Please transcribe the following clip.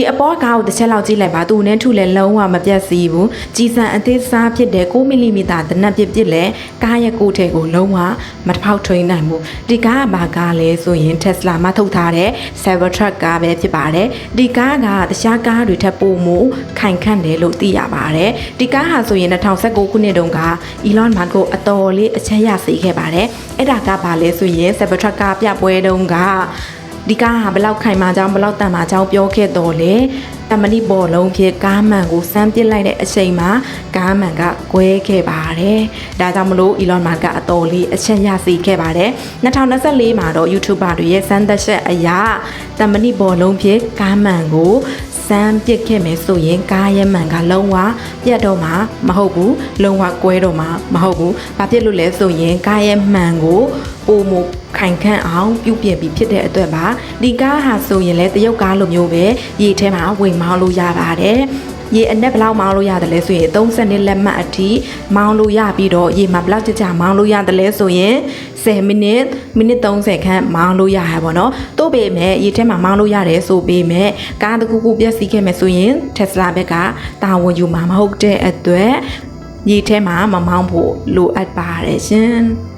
ဒီအပေါ်ကားကိုတစ်ချက်လောက်ကြည့်လိုက်ပါသူနဲ့ထုလဲလုံးဝမပြတ်စီဘူးကြီးစံအသေးစားဖြစ်တဲ့6မီလီမီတာတနက်ပြစ်ပြစ်လဲကားရဲ့ကိုယ်ထဲကိုလုံးဝမတစ်ဖောက်ထွင်းနိုင်ဘူးဒီကားကဘာကားလဲဆိုရင် Tesla မှာထုတ်ထားတဲ့ Cybertruck ကားပဲဖြစ်ပါတယ်ဒီကားကတခြားကားတွေထက်ပိုမိုခိုင်ခန့်တယ်လို့သိရပါတယ်ဒီကားဟာဆိုရင်2019ခုနှစ်တုန်းက Elon Musk ကိုအတော်လေးအချက်ရစေခဲ့ပါတယ်အဲ့ဒါကဘာလဲဆိုရင် Cybertruck ကားပြပွဲတုန်းက ဒီကားဟာဘလောက်ခိုင်မာကြောင်းဘလောက်တန်မာကြောင်းပြောခဲ့တော့လေတမဏိပေါ်လုံးဖြစ်ကားမှန်ကိုစမ်းပစ်လိုက်တဲ့အချိန်မှာကားမှန်ကကွဲခဲ့ပါတယ်။ဒါကြောင့်မလို့ Elon Musk ကအတော်လေးအချက်ရစီခဲ့ပါတယ်။2024မှာတော့ YouTuber တွေရဲ့စမ်းသက်ချက်အရာတမဏိပေါ်လုံးဖြစ်ကားမှန်ကို စမ်းပစ်ခဲ့မယ်ဆိုရင်ကားရဲ့မှန်ကလုံးဝပြတ်တော့မှာမဟုတ်ဘူးလုံးဝကွဲတော့မှာမဟုတ်ဘူး။ဘာဖြစ်လို့လဲဆိုရင်ကားရဲ့မှန်ကိုပုံမခိုင်ခန့်အောင်ပြုပြင်ပြီးဖြစ်တဲ့အတွက်ပါဒီကားဟာဆိုရင်လည်းတရုတ်ကားလိုမျိုးပဲရေထဲမှာဝင်မောင်းလို့ရပါတယ် ရေအနက်ဘယ်လောက်မောင်းလို့ရတယ်လဲဆိုရင်30နှစ်လက်မှတ်အထိမောင်းလို့ရပြီးတော့ရေမှာဘယ်လောက်ကြကြမောင်းလို့ရတယ်လဲဆိုရင်10မိနစ်မိနစ်30ခန့်မောင်းလို့ရရပါတော့။တို့ပေမဲ့ရေထဲမှာမောင်းလို့ရတယ်ဆိုပေမဲ့ကားတစ်ခုခုပြည့်စည်ခဲ့မယ်ဆိုရင် Tesla ဘက်ကတာဝန်ယူမှာမဟုတ်တဲ့အတွက်ရေထဲမှာမမောင်းဖို့လိုအပ်ပါတယ်ရှင်။